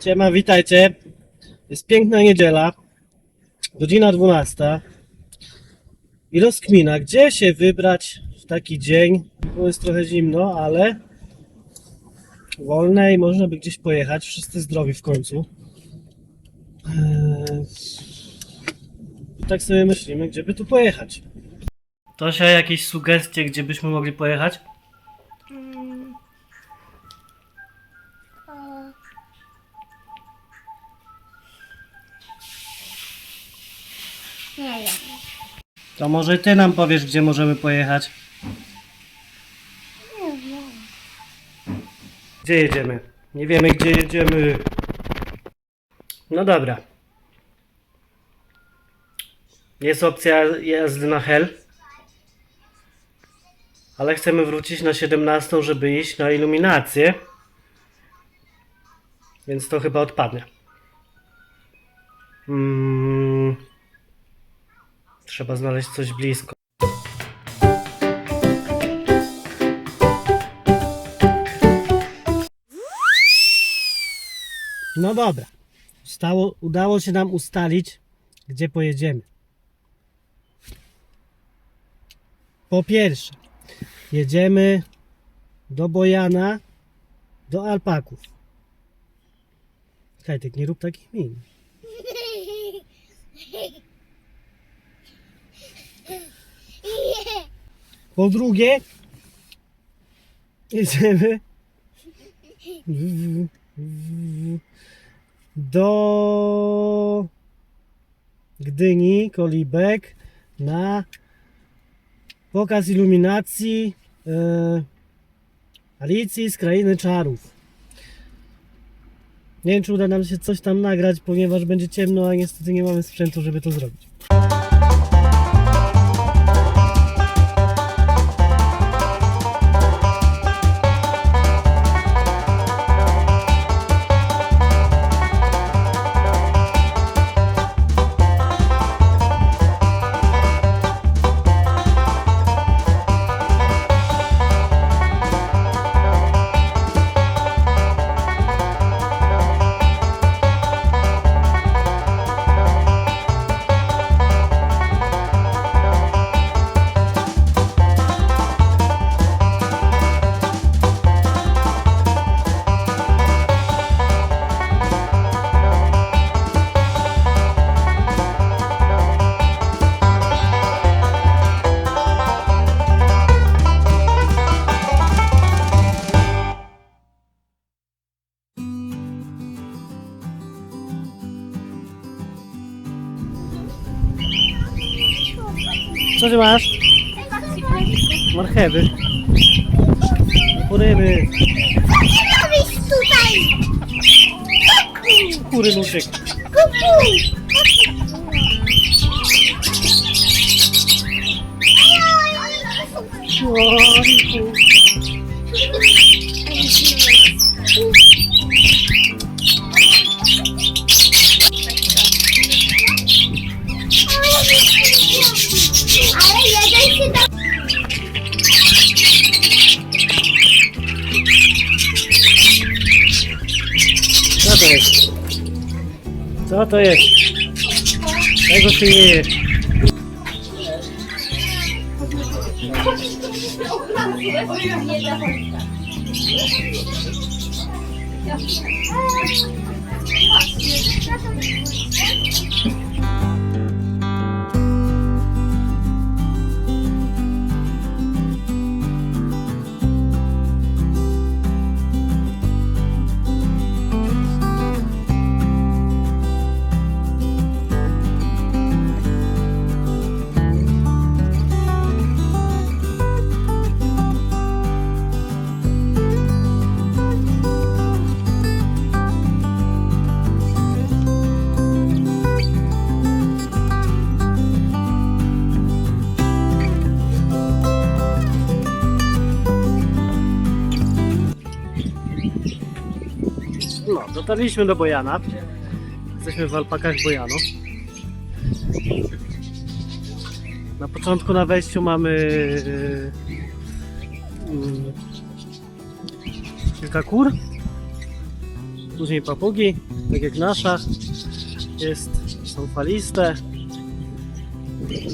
Siema, witajcie. Jest piękna niedziela, godzina 12 i rozkmina, gdzie się wybrać w taki dzień, bo jest trochę zimno, ale wolne i można by gdzieś pojechać, wszyscy zdrowi w końcu. Eee, I tak sobie myślimy, gdzie by tu pojechać. Tosia, jakieś sugestie, gdzie byśmy mogli pojechać? Nie wiem. To może ty nam powiesz, gdzie możemy pojechać. Nie wiem. Gdzie jedziemy? Nie wiemy, gdzie jedziemy. No dobra. Jest opcja jazdy na hel. Ale chcemy wrócić na 17, żeby iść na iluminację. Więc to chyba odpadnie. Mm. Trzeba znaleźć coś blisko. No dobra. Stało, udało się nam ustalić, gdzie pojedziemy. Po pierwsze, jedziemy do Bojana, do Alpaków. Kajtek, nie rób takich min. Po drugie, jedziemy do Gdyni, Kolibek na pokaz iluminacji e, Alicji z Krainy Czarów. Nie wiem, czy uda nam się coś tam nagrać, ponieważ będzie ciemno, a niestety nie mamy sprzętu, żeby to zrobić. Co ty masz? Marchewy. Kuryny. Robisz tutaj! Kury nóżek. Kuku! To jest? Tego się nie jest. Thank No, dotarliśmy do Bojana. Jesteśmy w alpakach Bojanu. Na początku na wejściu mamy yy, kilka kur. Później papugi, tak jak nasza. Jest, są faliste.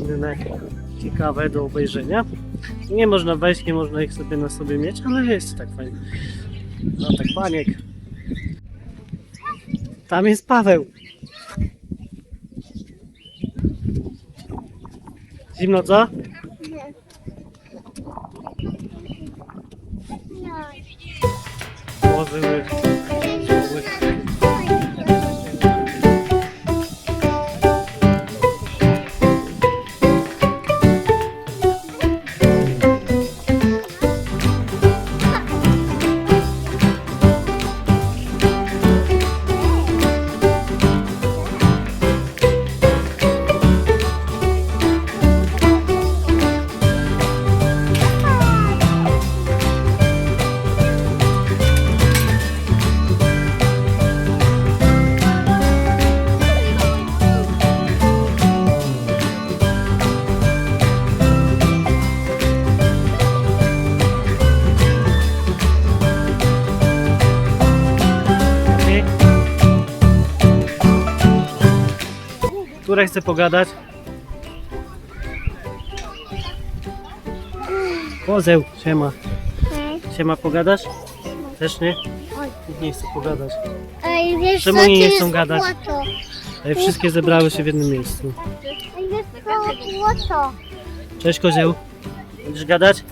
Rynek ciekawe do obejrzenia. Nie można wejść, nie można ich sobie na sobie mieć, ale jest tak fajnie. Tak paniek. Tam jest Paweł. Zimno co? Położyły. Okej. Która chce pogadać? Kozeł, siema. Siema, pogadasz? Też nie? Nikt nie chce pogadać. Ej, wiesz Czemu co, nie chcą jest gadać? Ej, Wszystkie zebrały się w jednym miejscu. Ej, wiesz co, złoto. Cześć kozioł. Będziesz gadać?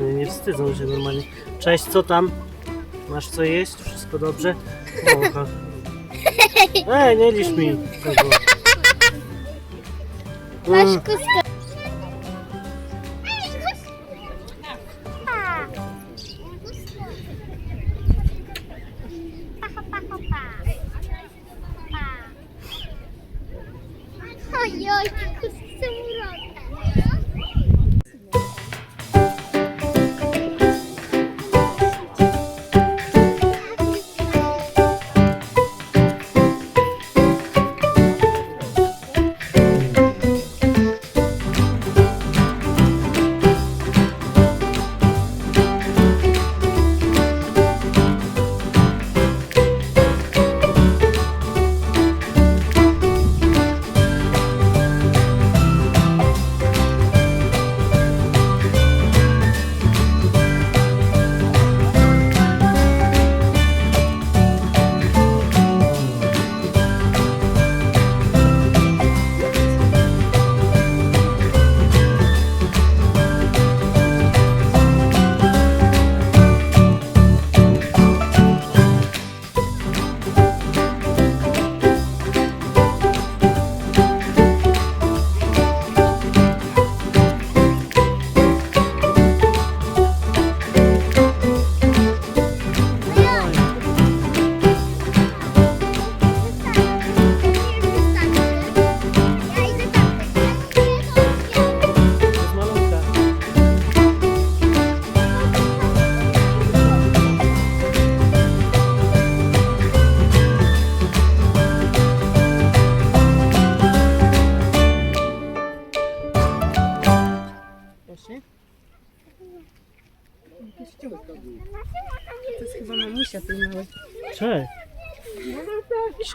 Mnie nie wstydzą się normalnie. Cześć, co tam? Masz co jeść? Wszystko dobrze? Oha. Ej, nie licz mi tego. Masz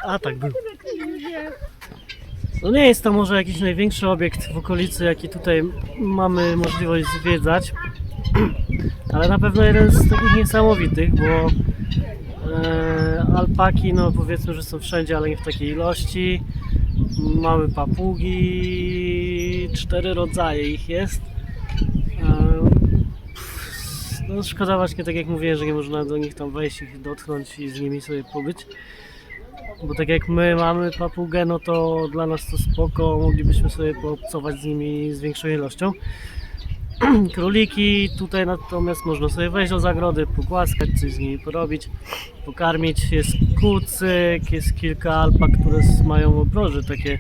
atak był. No nie jest to może jakiś największy obiekt w okolicy, jaki tutaj mamy możliwość zwiedzać, ale na pewno jeden z takich niesamowitych, bo e, alpaki, no powiedzmy, że są wszędzie, ale nie w takiej ilości. Mamy papugi, cztery rodzaje ich jest. E, no szkoda właśnie, tak jak mówiłem, że nie można do nich tam wejść, ich dotknąć i z nimi sobie pobyć. Bo tak jak my mamy papugę, no to dla nas to spoko, moglibyśmy sobie poobcować z nimi z większą ilością. Króliki tutaj natomiast można sobie wejść do zagrody, pogłaskać, coś z nimi porobić, pokarmić. Jest kucyk, jest kilka alpak, które mają obroże takie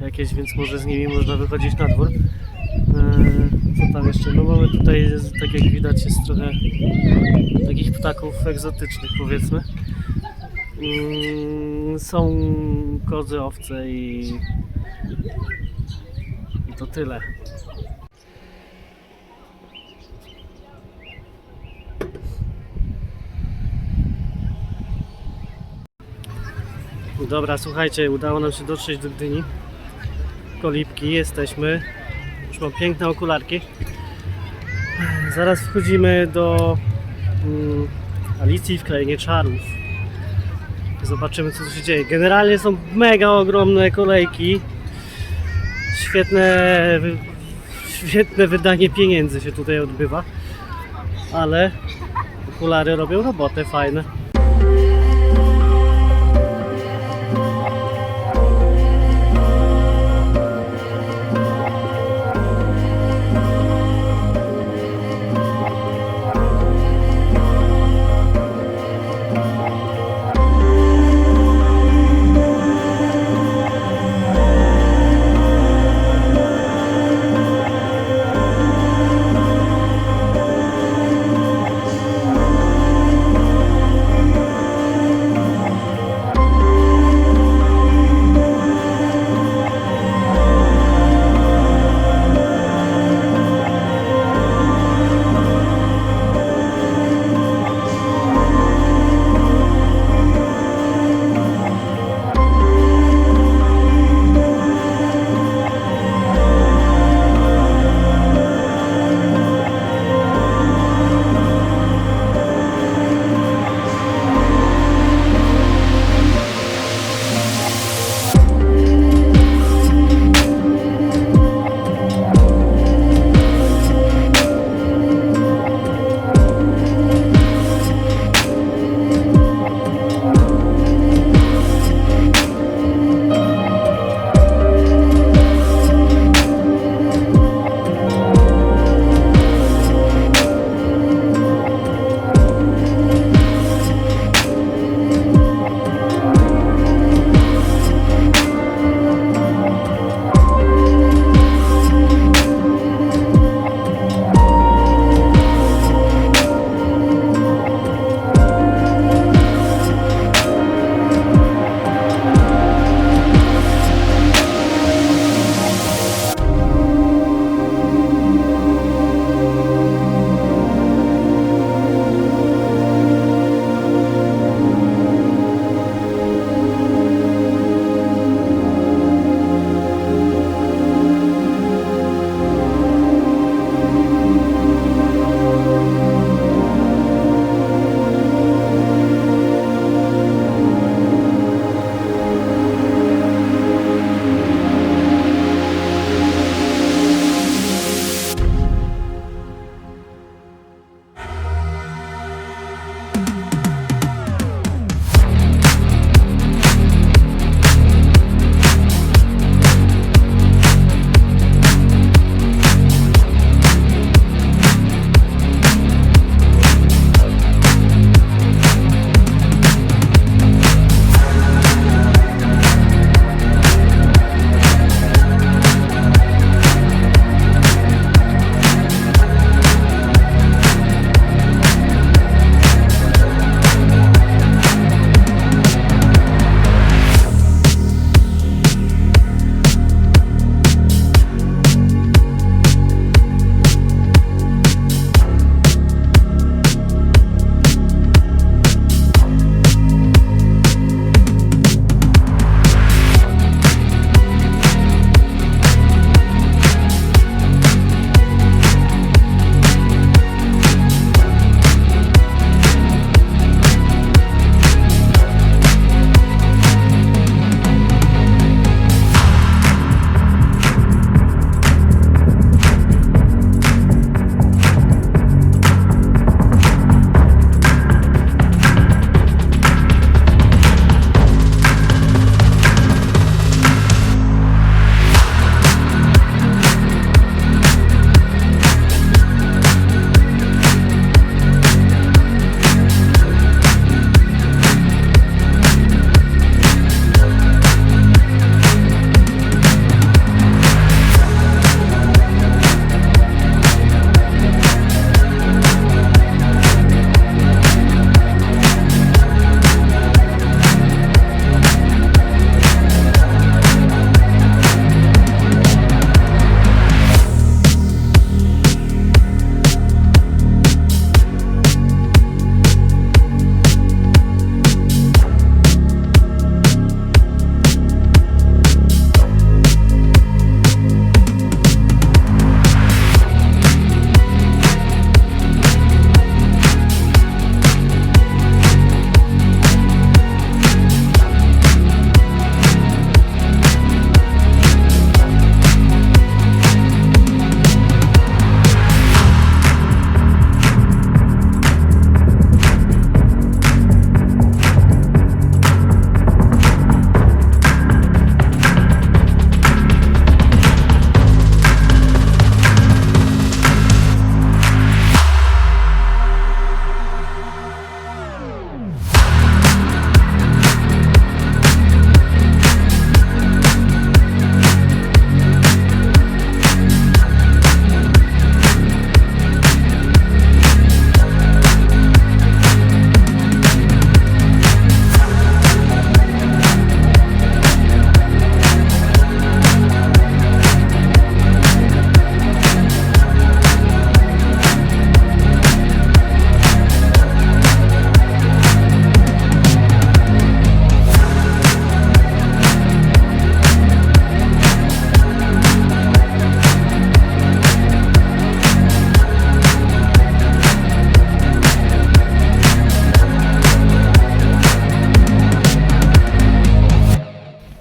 jakieś, więc może z nimi można wychodzić na dwór. Eee, Co tam jeszcze? No mamy tutaj, tak jak widać, jest trochę takich ptaków egzotycznych powiedzmy. Mm, Są kozy, owce i, i to tyle. Dobra, słuchajcie, udało nam się dotrzeć do Gdyni. Kolibki, jesteśmy. Już mam piękne okularki. Zaraz wchodzimy do mm, Alicji w Krainie Czarów. Zobaczymy co tu się dzieje. Generalnie są mega ogromne kolejki. Świetne, świetne wydanie pieniędzy się tutaj odbywa. Ale okulary robią robotę fajne.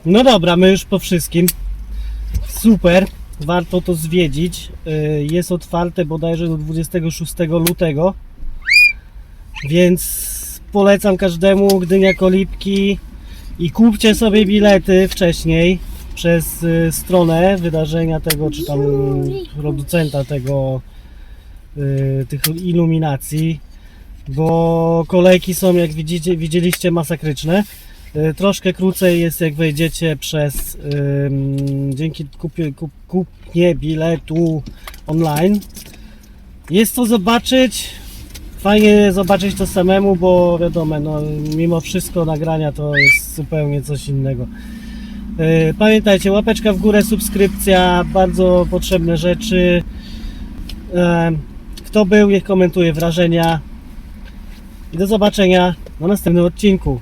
No dobra, my już po wszystkim. Super, warto to zwiedzić. Y, Jest otwarte bodajże do 26 lutego. Więc polecam każdemu Gdynia Kolibki i kupcie sobie bilety wcześniej przez y, stronę wydarzenia tego, czy tam producenta tego y, tych iluminacji, bo kolejki są jak widzicie, widzieliście masakryczne. Y, Troszkę krócej jest jak wejdziecie przez ym, dzięki kupie, kup, kupnie biletu online. Jest to zobaczyć. Fajnie zobaczyć to samemu, bo wiadomo, no, mimo wszystko nagrania to jest zupełnie coś innego. Yy, Pamiętajcie, łapeczka w górę, subskrypcja, bardzo potrzebne rzeczy. Yy, Kto był, niech komentuje wrażenia. I do zobaczenia na następnym odcinku.